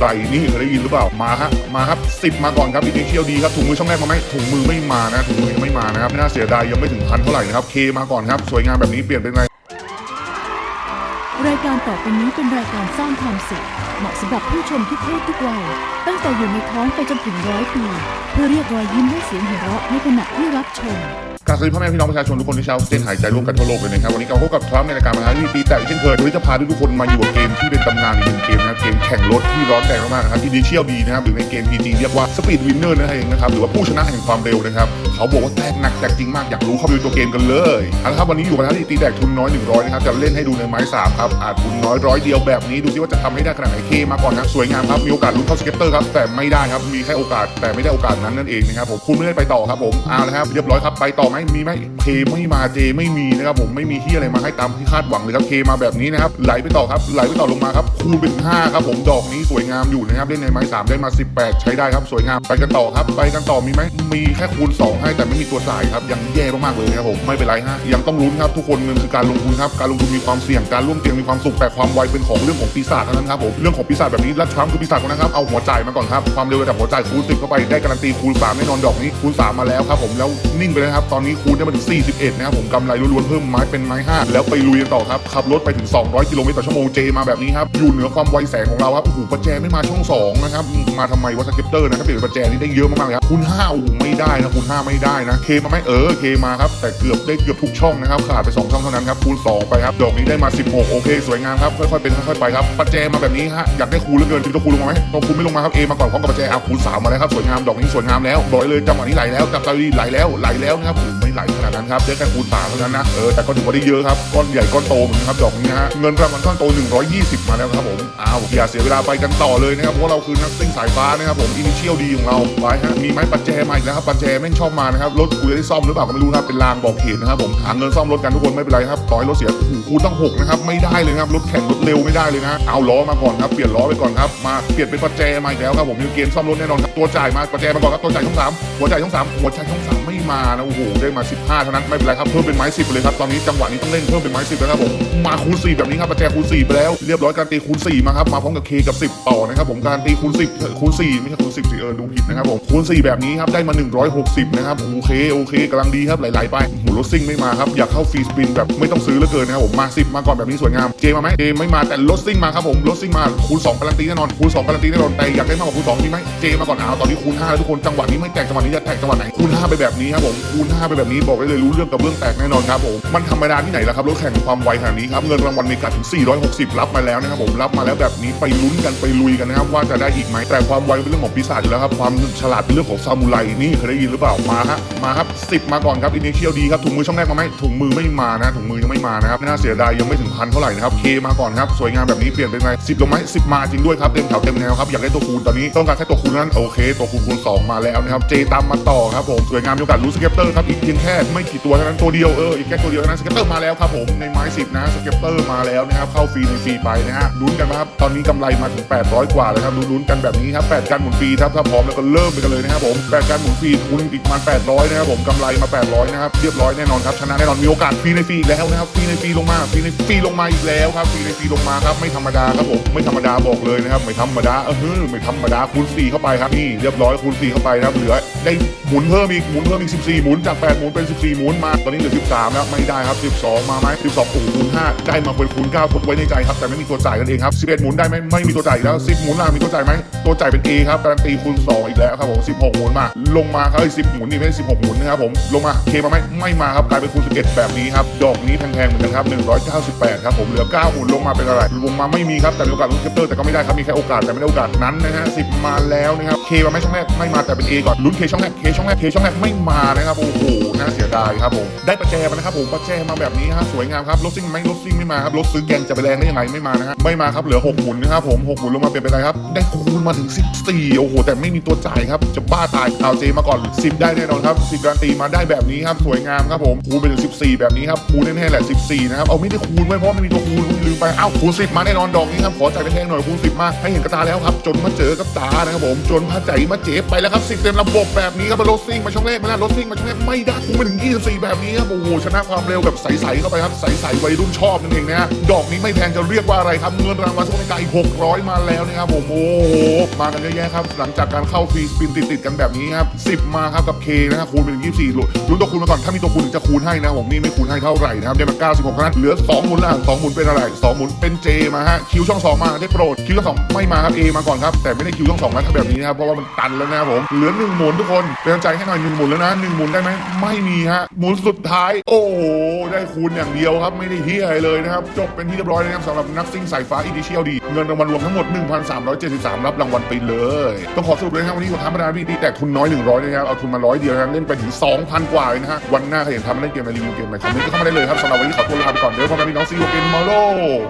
ไก่นี่เคยได้ยินหรือเปล่ามาฮะมาครับสิบมาก่อนครับอินเชียลดีครับถุงมือช่องแรกมาไหมถุงมือไม่มานะถุงมือยังไม่มานะครับไม่น่าเสียดายยังไม่ถึงพันเท่าไหร่นะครับเคมาก่อนครับ สวยงามแบบนี้เปลี่ยนเป็นไงรายการต่อไปนี้เป็นรายการสร้างความสุขเหมาะสำหรับผู้ชมทุกเพศทุกวัยตั้งแต่อยู่ในท้องไปจนถึงร้อยปี เพื่อเรียกรอยยิ้มและเสียงหัวเราะในขณะที่รับชมารสวัสดีพ่อแม่พี่น้องประชาชนทุกคนที่ช้ออกซิเจนหายใจร่วมกันทั่วโลกเลยนะครับวันนี้เราพบกับทรัมป์ในรายการมาหาที่ตีแต่เช่นเคยวันนี้จะพาทุกคนมาอยู่กับเกมที่เป็นตำนานอีกหนึ่งเกมนะครับเกมแข่งรถที่ร้อนแรงมากๆนะครับที่ดิเชียลดีนะครับหรือในเกม PG เรียกว่าสปีดวินเนอร์นั่นเองนะครับหรือว่าผู้ชนะแห่งความเร็วนะครับเขาบอกว่าแตกหนักแตกจริงมากอยากรู้เข้าไปดูตัวเกมกันเลยเอาละครับวันนี้อยู่กับทางที่ตีแตกทุนน้อย100นะครับจะเล่นให้ดูในไม้สามครับอาจทุนน้อยร้อยเดียวแบบนี้ดูซิว่าจะทำให้ได้ขนาดไหนเคมาก่อนนะสวยงามครับมีโอกาสลุ้นเข้าสเก็ตเตอร์ครับแต่ไม่ได้ครับมีแค่โอกาสแต่ไม่ได้โอกาสนั้นนั่นเองนะครับผมคุณไม่ได้ไปต่อครับผมเอาละครับเรียบร้อยครับไปต่อไหมมีไหมเคไม่มาเจไม่มีนะครับผมไม่มีที่อะไรมาให้ตามที่คาดหวังเลยครับเคมาแบบนี้นะครับไหลไปต่อครับไหลไปต่อลงมาครับคูณเป็น5ครับผมดอกนี้สวยงามอยู่นะครับเล่นในไม้3ได้มา 18 ใช้ได้ครับสวยงามไปกันต่อครับไปกันต่อมีไหมมีแค่คูณ 2 ให้แต่ไม่มีตัวจ่ายครับยังแย่มากๆเลยครับผมไม่เป็นไรฮะยังต้องลุ้นครับทุกคนเงินคือการลงทุนครับการลงทุนมีความเสี่ยงการร่วมเตียงมีความสุขแต่ความไวเป็นของเรื่องของปีศาจเท่านั้นครับผมเรื่องของปีศาจแบบนี้และทรัมป์คือปีศาจคนนั้นครับเอาหัวจ่ายมาก่อนครับความเร็วระดับหัวจ่ายคูณ10เข้าไปได้การันตีคูณ3แน่นอนดอกนี้คูณ3มาแล้วครับผมแล้วนิ่งไปเลยครับตอนนี้คูณได้มาถึง 41 นะครับผมกำไรล้วนๆเพิ่มไม้เป็นไม้ 5 แล้วไปลุยกันต่อครับ ขับรถไปถึง 200 กิโลเมตรต่อชั่วโมงเจมาแบบนี้ครับ อยู่เหนือความไวแสงของเราครับโอ้โหประแจไม่มาช่อง 2 นะครับ มาทำไมวะสเก็ตเตอร์นะครับเปลี่ยนประแจนี่ได้เยอะมากๆเลยครับคูณ5โอ้โหไม่ได้นะคูณ5 ไม่ได้นะเคมาไหมเออเคมาครับแต่เกือบได้เกือบทุกช่องนะครับขาดไป 2 ช่องเท่านั้นครับคูณ 2 ไปครับดอกนี้ได้มา 16 โอเค สวยงามครับค่อยๆเป็นค่อยๆไปครับประแจมาแบบนี้ฮะอยากได้คูณเหลือเกินตัวคูณลงมาไหมตัวคูณไม่ลงมาครับเอมาก่อนพร้อมกับประแจเอาคูณ3มาแล้วครับสวยงามดอกนี้สวยงามแล้วบอกเลยจังหวะนี้ไหลแล้วจับใจดีไหลแล้วไหลแล้วนะครับ ไหลขนาดนั้นครับได้แค่คูณ3เท่านั้นนะเออแต่ก็ถือว่าได้เยอะครับก้อนใหญ่ก้อนโตเหมือนกันครับดอกนี้ฮะเงินรางวัลก้อนโต 120 มาแล้วครับผมอ้าวอย่าเสียเวลาไปกันต่อเลยนะครับเพราะเราคือนักซิ่งสายฟ้านะครับผมอินิเชียลดีของเราไปฮะมีไม้ปัจแจมาอีกแล้วครับปัจแจแม่งชอบมานะครับรถกูจะได้ซ่อมหรือเปล่าก็ไม่รู้ครับเป็นลางบอกเหตุนะครับผมหาเงินซ่อมรถกันทุกคนไม่เป็นไรครับต่อให้รถเสียโอ้โหคูณต้องหกนะครับไม่ได้เลยครับรถแข่งรถเร็วไม่ได้เลยนะเอาล้อมาก่อนครับเปลี่ยนล้อไปก่อนครับมาเปลี่ยนเป็นปัจแจมาอีกแล้วครับผมมีเกณฑ์ซ่อมรถแน่นอนครับตัวจ่ายมาปัจแจมาก่อนครับตัวจ่ายช่องสามหัวจ่ายช่องสามหัวจ่ายช่องสามไม่มานะโอ้โหได้มา15 เท่านั้นไม่เป็นไรครับเพิ่มเป็นไม้10ไปเลยครับตอนนี้จังหวะนี้ต้องเล่นเพิ่มเป็นไม้10แล้วครับผมมาคูณ4แบบนี้ครับปัจแจคูณ4ไปแล้วเรียบร้อยการตีคูณ4มาครับมาพร้อมกับ K กับ10ต่อนะครับผมการตีคูณ10คูณ4ไม่ใช่คูณ10สิเออดูผิดนะครับผมคูณ4แบบนี้ครับได้มา 160 นะครับโอเคโอเคกำลังดีครับไหลๆไปโอ้โหรถซิ่งไม่มาครับอยากเข้าฟรีสปินแบบไม่ต้องซื้อเหลือเกินนะครับผมมา10มาก่อนแบบนี้สวยงามเจมาไหมเจไม่มาแต่รถซิ่งมาครับผมรถซิ่งมาคูณ2การันตีแน่นอนคูณ2การันตีแน่นอนแต่อยากได้มากกว่าคูณ2มีไหมเจมาก่อนเอาตอนนี้คูณ5แล้วทุกคนจังหวะนี้ไม่แตกจังหวะนี้จะแตกจังหวะไหนคูณ5ไปแบบนี้ครับผมคูณ5ไปแบบนี้บอกได้เลยรู้เรื่องกับเรื่องแตกแน่นอนครับผมมันธรรมดาที่ไหนล่ะครับรถแข่งความไวขนาดนี้ครับเงินรางวัลมีกัดถึง 460 รับมาแล้วนะครับผมรับมาแล้วแบบนี้ไปลุ้นกันไปลุยกันนะครับว่าจะได้อีกไหมแต่ความไวเป็นเรื่องของปีศาจอยู่แล้วครับความฉลาดเป็นเรื่องของซามูไรนี่เคยได้ยินหรือเปล่ามาฮะมาครับ10มาก่อนครับอินเชียลดีครับถุงมือช่องแรกมาไหมถุงมือไม่มานะถุงมือยังไม่มานะครับน่าเสียดายยังไม่ถึงพันเท่าไหร่นะครับเคมาก่อนครับสวยงามแบบนี้เปลี่ยนเป็นไง10ลงไหม10มาจริงด้วยครับเต็มแถวเต็มแนวครับอยากได้ตัวคูณตอนนี้ต้องการแค่ตัวคูณนั้นโอเค ตัวคูณคูณ2มาแล้วนะครับเจตามมาต่อครับผมสวยงามมีโอกาสรู้สเก็ตเตอร์ครับอีกเพียงแค่ไม่กี่ตัวเท่านั้นตัวเดียวเอออีกแค่ตัวเดียวเท่านั้นสเก็ตเตอร์มาแล้วครับผมในไม้10นะสเก็ตเตอร์มาแล้วนะครับเข้าฟรีในฟรีไปนะฮะลุ้นกันนะครับตอนนี้กำไรมาถึง 800 กว่าเลยครับลุ้นๆกันแบบนี้ครับ8การหมุนฟรีครับถ้าพร้อมแล้วก็เริ่มไปกันเลยนะครับผม8การหมุนฟรีคูณอีกประมาณ800นะครับผมกำไรมา 800นะครับเรียบร้อยแน่นอนครับชนะแน่นอนมีโอกาสฟรีในฟรีอีกแล้วนะครับฟรีในฟรีลงมาฟรีในฟรีลงมาอีกแล้วครับฟรีในฟรีลงมาครับไม่ธรรมดาครับผมไม่ธรรมดาบอกเลยนะครับไม่ธรรมดาเออไม่ธรรมดาคูณ4เข้าไปครับนี่เรียบร้อยคูณ4เข้าไปนะครับเหลือได้หมุนเพิ่มอีกหมุนเพิ่มอีก 14 หมุนจาก8หมุนุนเป็น 14หมุนมา ตอนนี้เหลือ 13 แล้วไม่ได้ครับ 12 มาไหม12โอ้โหคูณ5ได้มาเป็นคูณ9ทดไว้ในใจครับแต่ไม่มีตัวจ่ายกันเองครับ11หมุนได้ไหมไม่มีตัวจ่ายแล้ว 10 หมุนล่ะมีตัวจ่ายไหมตัวจ่ายเป็น A ครับการันตีคูณ2อีกแล้วครับผม16 หมุนมา ลงมาครับเอ้10 หมุนนี่ไม่ใช่16 หมุนนะครับผมลงมาเคมาไหมไม่มาครับกลายเป็นคูณ11 แบบนี้ครับดอกนี้แพงๆเหมือนกันครับ198ครับผมเหลือ 9 หมุนลงมาเป็นอะไรลงมาไม่มีครับแต่มีโอกาสลุ้นแคปเตอร์แต่ก็ไม่ได้ครับมีแค่โอกาสแต่ไม่ได้โอกาสนั้นนะฮะ10 มาแล้วนะครับเคมาไหมช่องแรกไม่มาแต่เป็น A ก่อนลุ้นเคช่องแรกเคช่องแรกเคช่องแรกไม่มานะครับโอ้โหน่าเสียดายครับผมได้ประแจมานะครับผมประแจมาแบบนี้ฮะสวยงามครับรถซิ่งไหมรถซิ่งไม่มาครับรถซื้อแกงจะไปแรงได้ยังไงไม่มานะฮะไม่มาครับเหลือ6หมุนนะครับผม6หมุนลงมาเป็นไปไรครับได้คูณมาถึง 14 โอ้โห แต่ไม่มีตัวจ่ายครับจะบ้าตายเอาเจมาก่อน 10 ได้แน่นอนครับ10การันตีมาได้แบบนี้ครับสวยงามครับผมคูณไปถึง14 แบบนี้ครับคูณแน่ๆแหละ 14 นะครับเอาไม่ได้คูณไว้เพราะไม่มีตัวคูณลืมไปเอ้าคูณ10 มาแน่นอนดอกนี้ครับขอจ่ายแพงๆหน่อยคูณ10 มาให้เห็นกระตาแล้วครับจนมาเจอกับตานะครับผมจนพาใจมาเจ็บไปแล้วครับ10เต็มระบบแบบนี้ครับรถซิ่งมาช่องแรกมาแล้วรถซิ่งมาช่องแรกไม่ได้พุ่งไปถึง 24 แบบนี้ครับโอ้โหชนะความเร็วแบบใสๆเข้าไปครับใสๆวัยรุ่นชอบนั่นเองนะฮะดอกนี้ไม่แพงจะเรียกว่าอะไรครับเงินรางวัลสมุนไพรอีก600 มาแล้วนะครับผมโอ้โหมากันเยอะแยะครับ หลังจากการเข้าฟรีสปินติดๆกันแบบนี้ครับ10 มาครับกับเคนะครับคูณไปถึง24ลุ้นตัวคูณมาก่อนถ้ามีตัวคูณถึงจะคูณให้นะผมนี่ไม่คูณให้เท่าไหร่นะครับได้มา96ครั้งเหลือ2หมุนละ2หมุนเป็นอะไร2หมุนเป็น J มาฮะคิวช่อง2มาได้โปรดคิวช่อง2ไม่มาครับ A มาก่อนครับแต่ไม่ได้คิวช่อง2แล้วถ้าแบบนี้นะครับเพราะว่ามันตันแล้วนะครับผมเหลือ1หมุนทุกคนเป็นใจให้หน่อย1หมุนแล้วนะ1หมุนได้ไหมไม่มีฮะหมุนสุดท้าย โอ้โห ได้คูณอย่างเดียวครับ ไม่ได้เฮียอะไรเลยนะครับ จบเป็นที่เรียบร้อยนะครับสำหรับนักซิ่งสายฟ้าอีดิเชียลดี เงินรางวัลรวมทั้งหมด 1,373 รับรางวัลไปเลย ต้องขอสรุปเลยนะครับวันนี้ผมทำมาได้พี่ดีแต่ทุนน้อย 100นะครับ เอาทุนมาร้อยเดียวนะครับเล่นไปถึง 2,000 กว่าเลยนะฮะวันหน้าใครอยากทำมาเล่นเกมอะไรรีวิวเกมอะไรคอมเมนต์ก็เข้ามาได้เลยครับสำหรับวันนี้ขอตัวลาไปก่อนเดี๋ยวพบกันพี่น้องซีโอเกมมาโล